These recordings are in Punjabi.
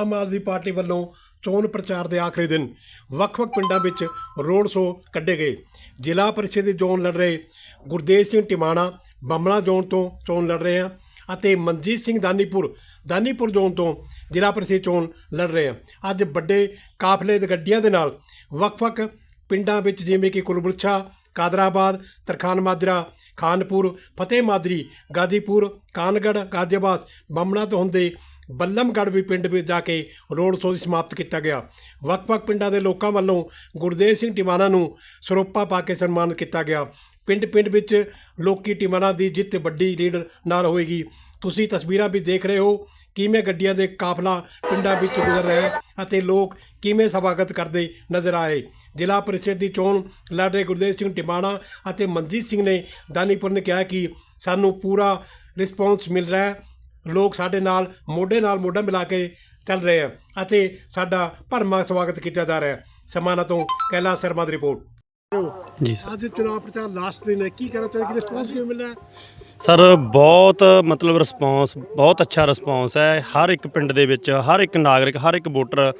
ਆਮ ਆਦਮੀ ਪਾਰਟੀ ਵੱਲੋਂ ਚੋਣ ਪ੍ਰਚਾਰ ਦੇ ਆਖਰੀ ਦਿਨ ਵੱਖ-ਵੱਖ ਪਿੰਡਾਂ ਵਿੱਚ ਰੋਡ ਸ਼ੋਅ ਕੱਢੇ ਗਏ। ਜ਼ਿਲ੍ਹਾ ਪਰਿਸ਼ਦ ਦੀ ਚੋਣ ਲੜ ਰਹੇ ਗੁਰਦੇਵ ਸਿੰਘ ਟਿਮਾਣਾ ਬੰਮਲਾ ਜ਼ੋਨ ਤੋਂ ਚੋਣ ਲੜ ਰਹੇ ਹਨ ਅਤੇ ਮਨਜੀਤ ਸਿੰਘ ਦਾਨੀਪੁਰ ਦਾਨੀਪੁਰ ਜ਼ੋਨ ਤੋਂ ਜ਼ਿਲ੍ਹਾ ਪਰਿਸ਼ਦ ਚੋਣ ਲੜ ਰਹੇ ਹਨ ਅੱਜ ਵੱਡੇ ਕਾਫਲੇ ਦੇ ਗੱਡੀਆਂ ਦੇ ਨਾਲ ਵੱਖ-ਵੱਖ ਪਿੰਡਾਂ ਵਿੱਚ ਜਿਵੇਂ ਕਿ ਕੁਲਬੁਰਛਾ ਕਾਦਰਾਬਾਦ, ਤਰਖਾਨ ਮਾਜਰਾ, ਖਾਨਪੁਰ, ਫਤਿਹ ਮਾਦਰੀ ਗਾਦੀਪੁਰ ਕਾਨਗੜ ਗਾਜ਼ੀਆਬਾਦ ਬੰਮਣਾ ਤੋਂ ਹੁੰਦੇ ਬੱਲਮਗੜ੍ਹ ਵੀ ਪਿੰਡ ਵਿੱਚ ਜਾ ਕੇ ਰੋਡ ਸ਼ੋਅ ਸਮਾਪਤ ਕੀਤਾ ਗਿਆ। ਵੱਖ-ਵੱਖ ਪਿੰਡਾਂ ਦੇ ਲੋਕਾਂ ਵੱਲੋਂ ਗੁਰਦੇਵ ਸਿੰਘ ਟਿਮਾਣਾ ਨੂੰ ਸਰੋਪਾ ਪਾ ਕੇ ਸਨਮਾਨਿਤ ਕੀਤਾ ਗਿਆ। ਪਿੰਡ-ਪਿੰਡ ਵਿੱਚ ਲੋਕੀ ਟਿਮਾਣਾ ਦੀ ਜਿੱਤ ਵੱਡੀ ਲੀਡ ਨਾਲ ਹੋਏਗੀ। ਤੁਸੀਂ ਤਸਵੀਰਾਂ ਵੀ ਦੇਖ ਰਹੇ ਹੋ ਕਿਵੇਂ ਗੱਡੀਆਂ ਦੇ ਕਾਫਲਾ ਪਿੰਡਾਂ ਵਿੱਚ ਗੁਜ਼ਰ ਰਿਹਾ ਅਤੇ ਲੋਕ ਕਿਵੇਂ ਸਵਾਗਤ ਕਰਦੇ ਨਜ਼ਰ ਆਏ ਜ਼ਿਲ੍ਹਾ ਪਰਿਸ਼ਦ ਦੀ ਚੋਣ ਲੜ ਰਹੇ ਗੁਰਦੇਵ ਸਿੰਘ ਟਿਮਾਣਾ ਅਤੇ ਮਨਜੀਤ ਸਿੰਘ ਨੇ ਦਾਨੀਪੁਰ ਨੇ ਕਿਹਾ ਕਿ ਸਾਨੂੰ ਪੂਰਾ ਰਿਸਪੌਂਸ ਮਿਲ ਰਿਹਾ ਹੈ। ਲੋਕ ਸਾਡੇ ਨਾਲ ਮੋਢੇ ਨਾਲ ਮੋਢਾ ਮਿਲਾ ਕੇ ਚੱਲ ਰਹੇ ਆ ਅਤੇ ਸਾਡਾ ਭਰਮਾ ਸਵਾਗਤ ਕੀਤਾ ਜਾ ਰਿਹਾ ਹੈ। ਸਮਾਨਾ ਤੋਂ ਕੈਲਾਸ਼ ਸ਼ਰਮਾ ਦੀ ਰਿਪੋਰਟ। ਜੀ ਸਰ। ਅੱਜ ਚੁਣਾਵ ਪ੍ਰਚਾਰ ਲਾਸਟ ਦਿਨ ਹੈ। ਕੀ ਕਹਿਣਾ ਚਾਹੀਦਾ ਕਿ ਰਿਸਪੌਂਸ ਕਿਵੇਂ ਮਿਲ ਰਿਹਾ ਹੈ? ਸਰ ਬਹੁਤ ਮਤਲਬ ਰਿਸਪੌਂਸ ਬਹੁਤ ਅੱਛਾ ਰਿਸਪੌਂਸ ਹੈ। ਹਰ ਇੱਕ ਪਿੰਡ ਦੇ ਵਿੱਚ ਹਰ ਇੱਕ ਨਾਗਰਿਕ ਹਰ ਇੱਕ ਵੋਟਰ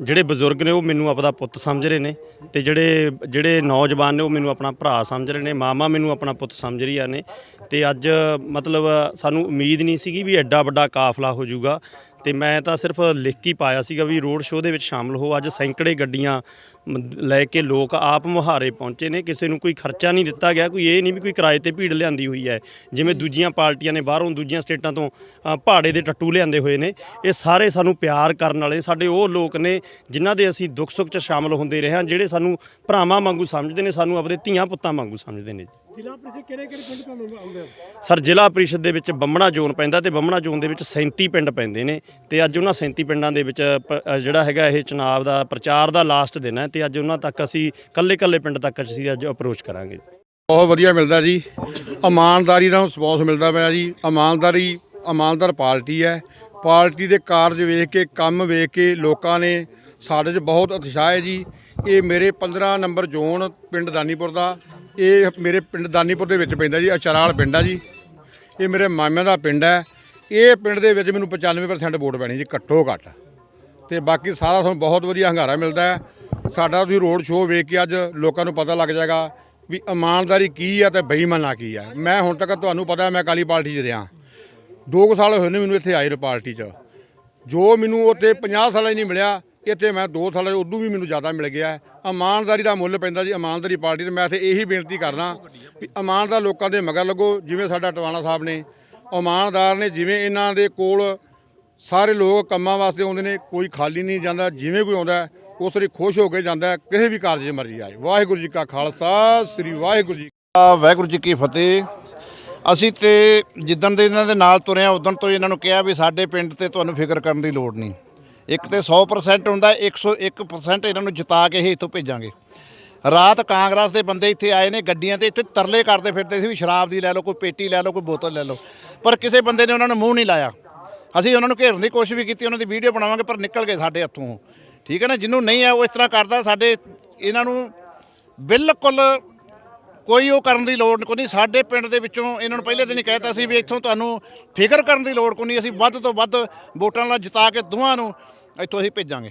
ਜਿਹੜੇ ਬਜ਼ੁਰਗ ਨੇ ਉਹ ਮੈਨੂੰ ਆਪਦਾ ਪੁੱਤ ਸਮਝ ਰਹੇ ਨੇ ਤੇ ਜਿਹੜੇ ਜਿਹੜੇ ਨੌਜਵਾਨ ਨੇ ਉਹ ਮੈਨੂੰ ਆਪਣਾ ਭਰਾ ਸਮਝ ਰਹੇ ਨੇ, ਮਾਮਾ ਮੈਨੂੰ ਆਪਣਾ ਪੁੱਤ ਸਮਝ ਰਹੀਆਂ ਨੇ ਤੇ ਅੱਜ ਮਤਲਬ ਸਾਨੂੰ ਉਮੀਦ ਨਹੀਂ ਸੀਗੀ ਵੀ ਐਡਾ ਵੱਡਾ ਕਾਫਲਾ ਹੋ ਜਾਊਗਾ ਤੇ ਮੈਂ ਤਾਂ ਸਿਰਫ ਲਿਖ ਕੇ ਹੀ ਪਾਇਆ ਸੀਗਾ ਵੀ ਰੋਡ ਸ਼ੋਅ ਦੇ ਵਿੱਚ ਸ਼ਾਮਲ ਹੋ। ਅੱਜ ਸੈਂਕੜੇ ਗੱਡੀਆਂ ਲੈ ਕੇ ਲੋਕ ਆਪ ਮੁਹਾਰੇ ਪਹੁੰਚੇ ਨੇ। ਕਿਸੇ ਨੂੰ ਕੋਈ ਖਰਚਾ ਨਹੀਂ ਦਿੱਤਾ ਗਿਆ ਕੋਈ ਇਹ ਨਹੀਂ ਵੀ ਕੋਈ ਕਿਰਾਏ ਤੇ ਭੀੜ ਲਿਆਂਦੀ ਹੋਈ ਹੈ। ਜਿਵੇਂ ਦੂਜੀਆਂ ਪਾਰਟੀਆਂ ਨੇ ਬਾਹਰੋਂ ਦੂਜੀਆਂ ਸਟੇਟਾਂ ਤੋਂ ਅ, ਪਹਾੜੇ ਦੇ ਟੱਟੂ ਲਿਆਂਦੇ ਹੋਏ ਨੇ। ਇਹ ਸਾਰੇ ਸਾਨੂੰ ਪਿਆਰ ਕਰਨ ਵਾਲੇ ਸਾਡੇ ਉਹ ਲੋਕ ਨੇ ਜਿਨ੍ਹਾਂ ਦੇ ਅਸੀਂ ਦੁੱਖ ਸੁੱਖ 'ਚ ਸ਼ਾਮਲ ਹੁੰਦੇ ਰਹੇ ਹਾਂ ਜਿਹੜੇ ਸਾਨੂੰ ਭਰਾਵਾਂ ਵਾਂਗੂ ਸਮਝਦੇ ਨੇ ਸਾਨੂੰ ਆਪਣੇ ਧੀਆਂ ਪੁੱਤਾਂ ਵਾਂਗੂ ਸਮਝਦੇ ਨੇ ਜੀ। ਜ਼ਿਲ੍ਹਾ ਪਰਿਸ਼ਦ ਕਿਹੜੇ ਕਿਹੜੇ ਪਿੰਡ ਤੁਹਾਨੂੰ ਆਉਂਦੇ ਆ ਸਰ ਜ਼ਿਲ੍ਹਾ ਪ੍ਰੀਸ਼ਦ ਦੇ ਵਿੱਚ ਬੰਮਣਾ ਜ਼ੋਨ ਪੈਂਦਾ ਤੇ ਬੰਮਣਾ ਜ਼ੋਨ ਦੇ ਵਿੱਚ 37 ਪਿੰਡ ਪੈਂਦੇ ਨੇ ਤੇ ਅੱਜ ਉਹਨਾਂ 37 ਪਿੰਡਾਂ ਦੇ ਵਿੱਚ ਪ- ਅ, ਜਿਹੜਾ ਹੈਗਾ ਇਹ ਚੁਣਾਵ ਦਾ ਪ੍ਰਚਾਰ ਦਾ ਲਾਸਟ ਦਿਨ ਹੈ ਤੇ ਅੱਜ ਉਹਨਾਂ ਤੱਕ ਅਸੀਂ ਕੱਲੇ-ਕੱਲੇ ਪਿੰਡ ਤੱਕ ਅਸੀਂ ਅੱਜ ਅਪਰੋਚ ਕਰਾਂਗੇ। ਬਹੁਤ ਵਧੀਆ ਮਿਲਦਾ ਜੀ। ਇਮਾਨਦਾਰੀ ਦਾ ਸਪੌਂਸ ਮਿਲਦਾ ਪਿਆ ਜੀ। ਇਮਾਨਦਾਰੀ ਇਮਾਨਦਾਰ ਪਾਰਟੀ ਹੈ। ਪਾਰਟੀ ਦੇ ਕਾਰਜ ਵੇਖ ਕੇ ਕੰਮ ਵੇਖ ਕੇ ਲੋਕਾਂ ਨੇ ਸਾਡੇ 'ਚ ਬਹੁਤ ਉਤਸ਼ਾਹ ਹੈ ਜੀ। ਇਹ ਮੇਰੇ 15 ਨੰਬਰ ਜ਼ੋਨ ਪਿੰਡ ਦਾਨੀਪੁਰ ਦਾ ਇਹ ਮੇਰੇ ਪਿੰਡ ਦਾਨੀਪੁਰ ਦੇ ਵਿੱਚ ਪੈਂਦਾ ਜੀ ਅਚਰਾਲ ਪਿੰਡ ਆ ਜੀ। ਇਹ ਮੇਰੇ ਮਾਮਿਆਂ ਦਾ ਪਿੰਡ ਹੈ। ਇਹ ਪਿੰਡ ਦੇ ਵਿੱਚ ਮੈਨੂੰ 95% ਵੋਟ ਪੈਣੀ ਜੀ, ਘੱਟੋ ਘੱਟ। ਤੇ ਬਾਕੀ ਸਾਰਾ ਤੁਹਾਨੂੰ ਬਹੁਤ ਵਧੀਆ ਹੰਗਾਰਾ ਮਿਲਦਾ ਹੈ। ਸਾਡਾ ਤੁਸੀਂ ਰੋਡ ਸ਼ੋਅ ਵੇਖ ਕੇ ਅੱਜ ਲੋਕਾਂ ਨੂੰ ਪਤਾ ਲੱਗ ਜਾਏਗਾ ਵੀ ਇਮਾਨਦਾਰੀ ਕੀ ਹੈ ਤੇ ਬੇਈਮਾਨਾ ਕੀ ਹੈ ਮੈਂ ਹੁਣ ਤੱਕ ਤੁਹਾਨੂੰ ਪਤਾ ਮੈਂ ਅਕਾਲੀ ਪਾਰਟੀ 'ਚ ਰਿਹਾ। ਦੋ ਕੁ ਸਾਲ ਹੋਏ ਨੇ ਮੈਨੂੰ ਇੱਥੇ ਆਏ ਪਾਰਟੀ 'ਚ। ਜੋ ਮੈਨੂੰ ਉੱਥੇ 50 ਸਾਲਾਂ 'ਚ ਨਹੀਂ ਮਿਲਿਆ ਇੱਥੇ ਮੈਂ 2 ਸਾਲਾਂ 'ਚ ਉਦੋਂ ਵੀ ਮੈਨੂੰ ਜ਼ਿਆਦਾ ਮਿਲ ਗਿਆ। ਇਮਾਨਦਾਰੀ ਦਾ ਮੁੱਲ ਪੈਂਦਾ ਜੀ ਇਮਾਨਦਾਰੀ ਪਾਰਟੀ ਤੇ ਮੈਂ ਇੱਥੇ ਇਹੀ ਬੇਨਤੀ ਕਰਨਾ ਵੀ ਇਮਾਨਦਾਰ ਲੋਕਾਂ ਦੇ ਮਗਰ ਲੱਗੋ ਜਿਵੇਂ ਸਾਡਾ ਟਵਾਣਾ ਸਾਹਿਬ ਨੇ। ਇਮਾਨਦਾਰ ਨੇ ਜਿਵੇਂ ਇਹਨਾਂ ਦੇ ਕੋਲ ਸਾਰੇ ਲੋਕ ਕੰਮਾਂ ਵਾਸਤੇ ਆਉਂਦੇ ਨੇ ਕੋਈ ਖਾਲੀ ਨਹੀਂ ਜਾਂਦਾ ਜਿਵੇਂ ਕੋਈ ਆਉਂਦਾ ਹੈ, ਉਸ ਲਈ ਖੁਸ਼ ਹੋ ਕੇ ਜਾਂਦਾ ਕਿਸੇ ਵੀ ਕਾਰਜ ਮਰਜ਼ੀ ਆਏ ਵਾਹਿਗੁਰੂ ਜੀ ਕਾ ਖਾਲਸਾ ਸ੍ਰੀ ਵਾਹਿਗੁਰੂ ਜੀ ਵਾਹਿਗੁਰੂ ਜੀ ਕੀ ਫਤਿਹ। ਅਸੀਂ ਤੇ ਜਿੱਦਣ ਦੇ ਇਹਨਾਂ ਦੇ ਨਾਲ ਤੁਰਿਆ ਉਦੋਂ ਤੋਂ ਇਹਨਾਂ ਨੂੰ ਕਿਹਾ ਵੀ ਸਾਡੇ ਪਿੰਡ ਤੇ ਤੁਹਾਨੂੰ ਫਿਕਰ ਕਰਨ ਦੀ ਲੋੜ ਨਹੀਂ। ਇੱਕ ਤੇ 100% ਹੁੰਦਾ 101% ਇਹਨਾਂ ਨੂੰ ਜਿਤਾ ਕੇ ਹੀ ਇੱਥੋਂ ਭੇਜਾਂਗੇ। ਰਾਤ ਕਾਂਗਰਸ ਦੇ ਬੰਦੇ ਇੱਥੇ ਆਏ ਨੇ ਗੱਡੀਆਂ ਤੇ, ਇੱਥੇ ਤਰਲੇ ਕਰਦੇ ਫਿਰਦੇ ਸੀ ਵੀ ਸ਼ਰਾਬ ਦੀ ਲੈ ਲਓ, ਕੋਈ ਪੇਟੀ ਲੈ ਲਓ, ਕੋਈ ਬੋਤਲ ਲੈ ਲਓ। ਪਰ ਕਿਸੇ ਬੰਦੇ ਨੇ ਉਹਨਾਂ ਨੂੰ ਮੂੰਹ ਨਹੀਂ ਲਾਇਆ। ਅਸੀਂ ਉਹਨਾਂ ਨੂੰ ਘੇਰਨ ਦੀ ਕੋਸ਼ਿਸ਼ ਵੀ ਕੀਤੀ, ਉਹਨਾਂ ਦੀ ਵੀਡੀਓ ਬਣਾਵਾਂਗੇ, ਪਰ ਨਿਕਲ ਗਏ ਸਾਡੇ ਹੱਥੋਂ। ਠੀਕ ਹੈ ਨਾ, ਜਿਹਨੂੰ ਨਹੀਂ ਆ, ਉਹ ਇਸ ਤਰ੍ਹਾਂ ਕਰਦਾ, ਸਾਡੇ ਇਹਨਾਂ ਨੂੰ ਬਿਲਕੁਲ ਕੋਈ ਉਹ ਕਰਨ ਦੀ ਲੋੜ ਕੋਈ ਨਹੀਂ, ਸਾਡੇ ਪਿੰਡ ਦੇ ਵਿੱਚੋਂ ਇਹਨਾਂ ਨੂੰ ਪਹਿਲੇ ਦਿਨ ਹੀ ਕਹਿਤਾ ਸੀ ਵੀ ਇੱਥੋਂ ਤੁਹਾਨੂੰ ਫਿਕਰ ਕਰਨ ਦੀ ਲੋੜ ਕੋਈ ਨਹੀਂ, ਅਸੀਂ ਵੱਧ ਤੋਂ ਵੱਧ ਵੋਟਾਂ ਨਾਲ ਜਿਤਾ ਕੇ ਦੋਵਾਂ ਨੂੰ ਇੱਥੋਂ ਅਸੀਂ ਭੇਜਾਂਗੇ।